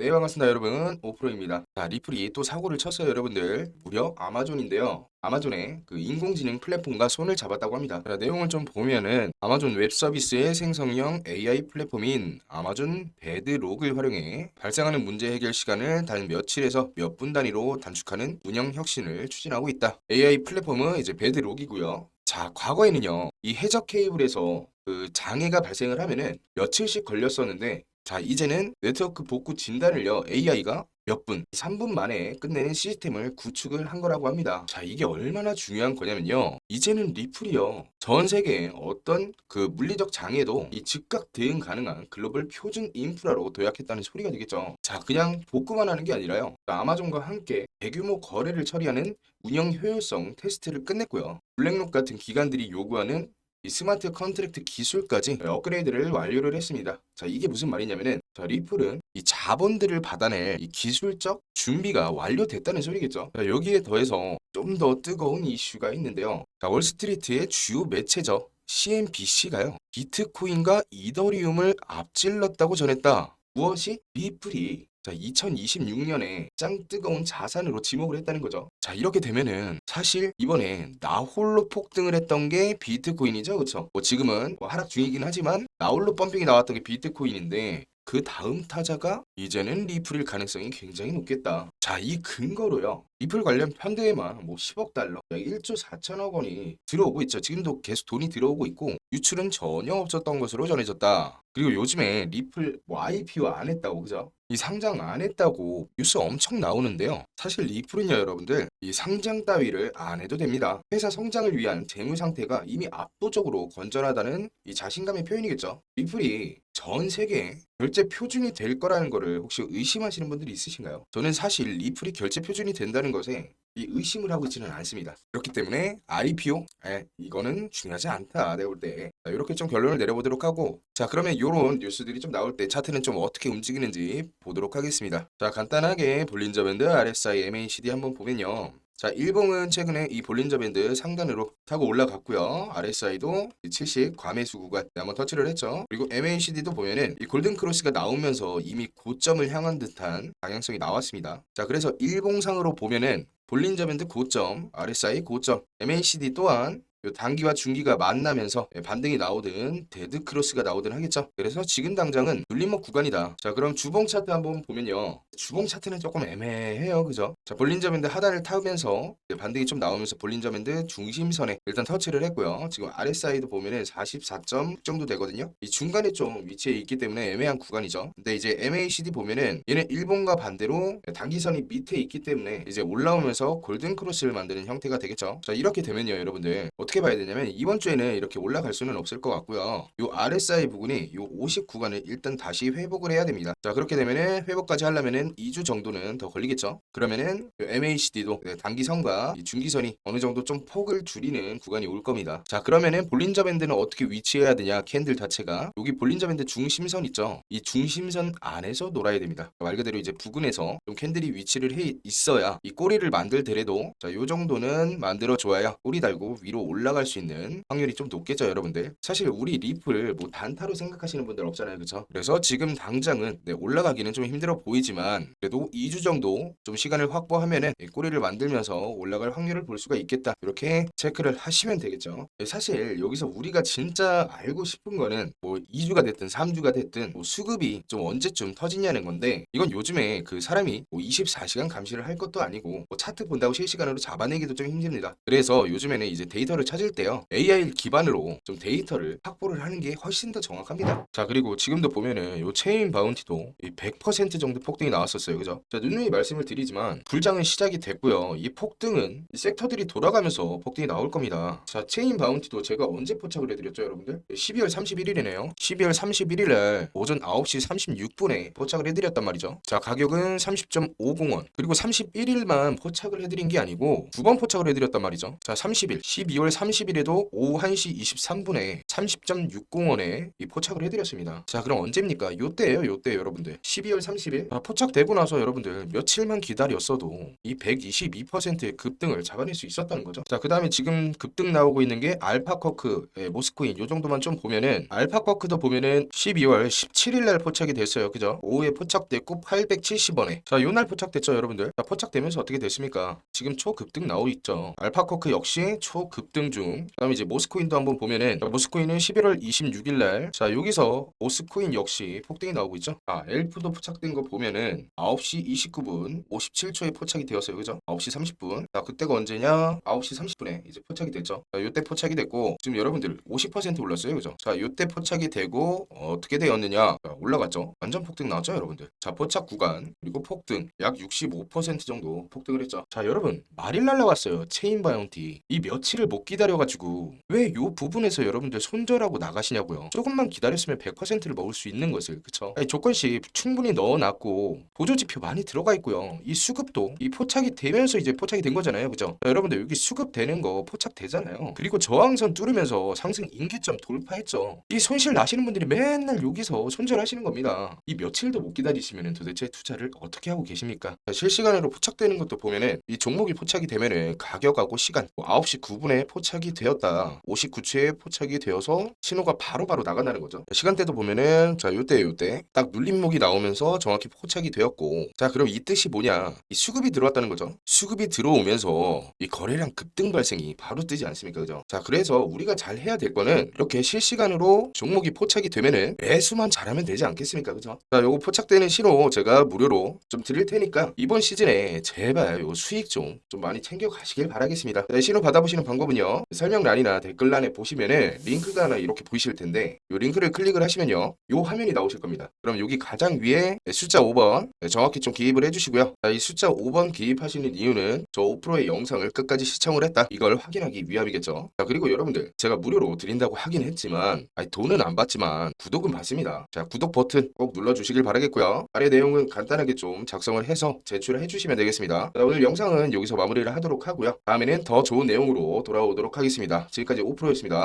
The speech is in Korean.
네 반갑습니다 여러분 오프로입니다. 자 리플이 또 사고를 쳤어요 여러분들. 무려 아마존인데요. 아마존의 그 인공지능 플랫폼과 손을 잡았다고 합니다. 자, 내용을 좀 보면은 아마존 웹 서비스의 생성형 AI 플랫폼인 아마존 베드록을 활용해 발생하는 문제 해결 시간을 단 며칠에서 몇 분 단위로 단축하는 운영 혁신을 추진하고 있다. AI 플랫폼은 이제 베드록이고요. 자 과거에는요 이 해적 케이블에서 그 장애가 발생을 하면은 며칠씩 걸렸었는데 자, 이제는 네트워크 복구 진단을요, AI가 몇 분, 3분 만에 끝내는 시스템을 구축을 한 거라고 합니다. 자, 이게 얼마나 중요한 거냐면요. 이제는 리플이요. 전 세계의 어떤 그 물리적 장애도 이 즉각 대응 가능한 글로벌 표준 인프라로 도약했다는 소리가 되겠죠. 자, 그냥 복구만 하는 게 아니라요. 자, 아마존과 함께 대규모 거래를 처리하는 운영 효율성 테스트를 끝냈고요. 블랙록 같은 기관들이 요구하는 이 스마트 컨트랙트 기술까지 업그레이드를 완료를 했습니다. 자, 이게 무슨 말이냐면은 자, 리플은 이 자본들을 받아낼 이 기술적 준비가 완료됐다는 소리겠죠. 자, 여기에 더해서 좀 더 뜨거운 이슈가 있는데요. 자, 월스트리트의 주요 매체죠. CNBC가요. 비트코인과 이더리움을 앞질렀다고 전했다. 무엇이? 리플이 자, 2026년에 짱 뜨거운 자산으로 지목을 했다는 거죠. 자, 이렇게 되면은 사실 이번에 나홀로 폭등을 했던 게 비트코인이죠. 그쵸? 뭐 지금은 뭐 하락 중이긴 하지만 나홀로 펌핑이 나왔던 게 비트코인인데 그 다음 타자가 이제는 리플일 가능성이 굉장히 높겠다. 자, 이 근거로요. 리플 관련 펀드에만 뭐 10억 달러, 약 1조 4천억 원이 들어오고 있죠. 지금도 계속 돈이 들어오고 있고 유출은 전혀 없었던 것으로 전해졌다. 그리고 요즘에 리플 뭐 IPO 안 했다고 그죠? 이 상장 안 했다고 뉴스 엄청 나오는데요. 사실 리플은요, 여러분들, 이 상장 따위를 안 해도 됩니다. 회사 성장을 위한 재무 상태가 이미 압도적으로 건전하다는 이 자신감의 표현이겠죠. 리플이 전 세계에 결제 표준이 될 거라는 거를 혹시 의심하시는 분들이 있으신가요? 저는 사실 리플이 결제 표준이 된다는 것에 이 의심을 하고 있지는 않습니다. 그렇기 때문에 IPO, 에, 이거는 중요하지 않다. 내가 볼 때. 자, 이렇게 좀 결론을 내려보도록 하고 자 그러면 이런 뉴스들이 좀 나올 때 차트는 좀 어떻게 움직이는지 보도록 하겠습니다. 자 간단하게 볼린저 밴드 RSI MACD 한번 보면요. 자, 일봉은 최근에 이 볼린저 밴드 상단으로 타고 올라갔고요. RSI도 70 과매수 구간 한번 터치를 했죠. 그리고 MACD도 보면은 이 골든 크로스가 나오면서 이미 고점을 향한 듯한 방향성이 나왔습니다. 자, 그래서 일봉상으로 보면은 볼린저 밴드 고점, RSI 고점, MACD 또한 요 단기와 중기가 만나면서 예, 반등이 나오든 데드 크로스가 나오든 하겠죠. 그래서 지금 당장은 눌림목 구간이다. 자, 그럼 주봉 차트 한번 보면요. 주봉 차트는 조금 애매해요. 그죠? 자, 볼린저 밴드 하단을 타면서 반등이 좀 나오면서 볼린저 밴드 중심선에 일단 터치를 했고요. 지금 RSI도 보면은 44.6 정도 되거든요. 이 중간에 좀 위치해 있기 때문에 애매한 구간이죠. 근데 이제 MACD 보면은 얘는 일본과 반대로 단기선이 밑에 있기 때문에 이제 올라오면서 골든 크로스를 만드는 형태가 되겠죠. 자, 이렇게 되면요, 여러분들. 어떻게 봐야 되냐면 이번 주에는 이렇게 올라갈 수는 없을 것 같고요. 요 RSI 부분이 요 50 구간을 일단 다시 회복을 해야 됩니다. 자, 그렇게 되면은 회복까지 하려면은 2주 정도는 더 걸리겠죠. 그러면은 요 MACD도 단기선과 이 중기선이 어느 정도 좀 폭을 줄이는 구간이 올 겁니다. 자, 그러면은 볼린저 밴드는 어떻게 위치해야 되냐? 캔들 자체가 여기 볼린저 밴드 중심선 있죠. 이 중심선 안에서 놀아야 됩니다. 말 그대로 이제 부근에서 좀 캔들이 위치를 해 있어야 이 꼬리를 만들 더라도 자, 요 정도는 만들어 줘야 꼬리 달고 위로 올라 갈 수 있는 확률이 좀 높겠죠, 여러분들. 사실 우리 리플 뭐 단타로 생각하시는 분들 없잖아요, 그렇죠? 그래서 지금 당장은 네, 올라가기는 좀 힘들어 보이지만 그래도 2주 정도 좀 시간을 확보하면은 이 꼬리를 만들면서 올라갈 확률을 볼 수가 있겠다. 이렇게 체크를 하시면 되겠죠. 네, 사실 여기서 우리가 진짜 알고 싶은 거는 뭐 2주가 됐든 3주가 됐든 뭐 수급이 좀 언제쯤 터지냐는 건데 이건 요즘에 그 사람이 뭐 24시간 감시를 할 것도 아니고 뭐 차트 본다고 실시간으로 잡아내기도 좀 힘듭니다. 그래서 요즘에는 이제 데이터를 찾을 때요 AI 기반으로 좀 데이터를 확보를 하는 게 훨씬 더 정확합니다. 자 그리고 지금도 보면은 요 체인 바운티도 이100% 정도 폭등이 나왔었어요, 그죠? 자 누누이 말씀을 드리지만 불장은 시작이 됐고요. 이 폭등은 이 섹터들이 돌아가면서 폭등이 나올 겁니다. 자 체인 바운티도 제가 언제 포착을 해드렸죠, 여러분들? 12월 31일이네요. 12월 31일날 오전 9시 36분에 포착을 해드렸단 말이죠. 자 가격은 30.50원 그리고 31일만 포착을 해드린 게 아니고 두 번 포착을 해드렸단 말이죠. 자 30일 12월 30일에도 오후 1시 23분에 30.60원에 이 포착을 해드렸습니다. 자 그럼 언제입니까? 요때예요 요때 여러분들 12월 30일 아, 포착되고 나서 여러분들 며칠만 기다렸어도 이 122%의 급등을 잡아낼 수 있었다는 거죠. 자 그 다음에 지금 급등 나오고 있는 게 알파커크 예, 모스코인 요 정도만 좀 보면은 알파커크도 보면은 12월 17일 날 포착이 됐어요. 그죠? 오후에 포착됐고 870원에 자 요 날 포착됐죠 여러분들. 자 포착되면서 어떻게 됐습니까? 지금 초급등 나오고 있죠. 알파커크 역시 초급등 중. 그다음에 이제 모스코인도 한번 보면은 자, 모스코인은 11월 26일 날. 자 여기서 모스코인 역시 폭등이 나오고 있죠. 아 엘프도 포착된 거 보면은 9시 29분 57초에 포착이 되었어요. 그죠? 9시 30분. 자 그때가 언제냐? 9시 30분에 이제 포착이 됐죠. 자 요때 포착이 됐고 지금 여러분들 50% 올랐어요. 그죠? 자 요때 포착이 되고 어떻게 되었느냐? 자, 올라갔죠. 완전 폭등 나왔죠, 여러분들. 자 포착 구간 그리고 폭등 약 65% 정도 폭등을 했죠. 자 여러분 말이 날라왔어요. 체인 바이온티 이 며칠을 못 기다 려가지고 왜 요 부분에서 여러분들 손절하고 나가시냐고요. 조금만 기다렸으면 100%를 먹을 수 있는 것을 그쵸? 아니, 조건씩 충분히 넣어놨고 보조 지표 많이 들어가 있고요. 이 수급도 이 포착이 되면서 이제 포착이 된 거잖아요, 그죠? 자, 여러분들 여기 수급 되는 거 포착 되잖아요. 그리고 저항선 뚫으면서 상승 임계점 돌파했죠. 이 손실 나시는 분들이 맨날 여기서 손절하시는 겁니다. 이 며칠도 못 기다리시면 도대체 투자를 어떻게 하고 계십니까? 자, 실시간으로 포착되는 것도 보면은 이 종목이 포착이 되면은 가격하고 시간 뭐 9시 9분에 포착 이 되었다. 59초에 포착이 되어서 신호가 바로 바로 나간다는 거죠. 시간대도 보면은 자 요때 요때 딱 눌림목이 나오면서 정확히 포착이 되었고 자 그럼 이 뜻이 뭐냐? 이 수급이 들어왔다는 거죠. 수급이 들어오면서 이 거래량 급등 발생이 바로 뜨지 않습니까? 그죠? 자 그래서 우리가 잘 해야 될 거는 이렇게 실시간으로 종목이 포착이 되면은 매수만 잘하면 되지 않겠습니까? 그죠? 자 요거 포착되는 신호 제가 무료로 좀 드릴 테니까 이번 시즌에 제발 요 수익 좀좀 많이 챙겨 가시길 바라겠습니다. 네, 신호 받아보시는 방법은요. 설명란이나 댓글란에 보시면은 링크가 하나 이렇게 보이실 텐데 요 링크를 클릭을 하시면요. 요 화면이 나오실 겁니다. 그럼 여기 가장 위에 숫자 5번 네, 정확히 좀 기입을 해주시고요. 자, 이 숫자 5번 기입하시는 이유는 저 5%의 영상을 끝까지 시청을 했다. 이걸 확인하기 위함이겠죠. 자 그리고 여러분들 제가 무료로 드린다고 하긴 했지만 아니, 돈은 안 받지만 구독은 받습니다. 자 구독 버튼 꼭 눌러주시길 바라겠고요. 아래 내용은 간단하게 좀 작성을 해서 제출을 해주시면 되겠습니다. 자, 오늘 영상은 여기서 마무리를 하도록 하고요. 다음에는 더 좋은 내용으로 돌아오 도록 하겠습니다. 지금까지 5%였습니다.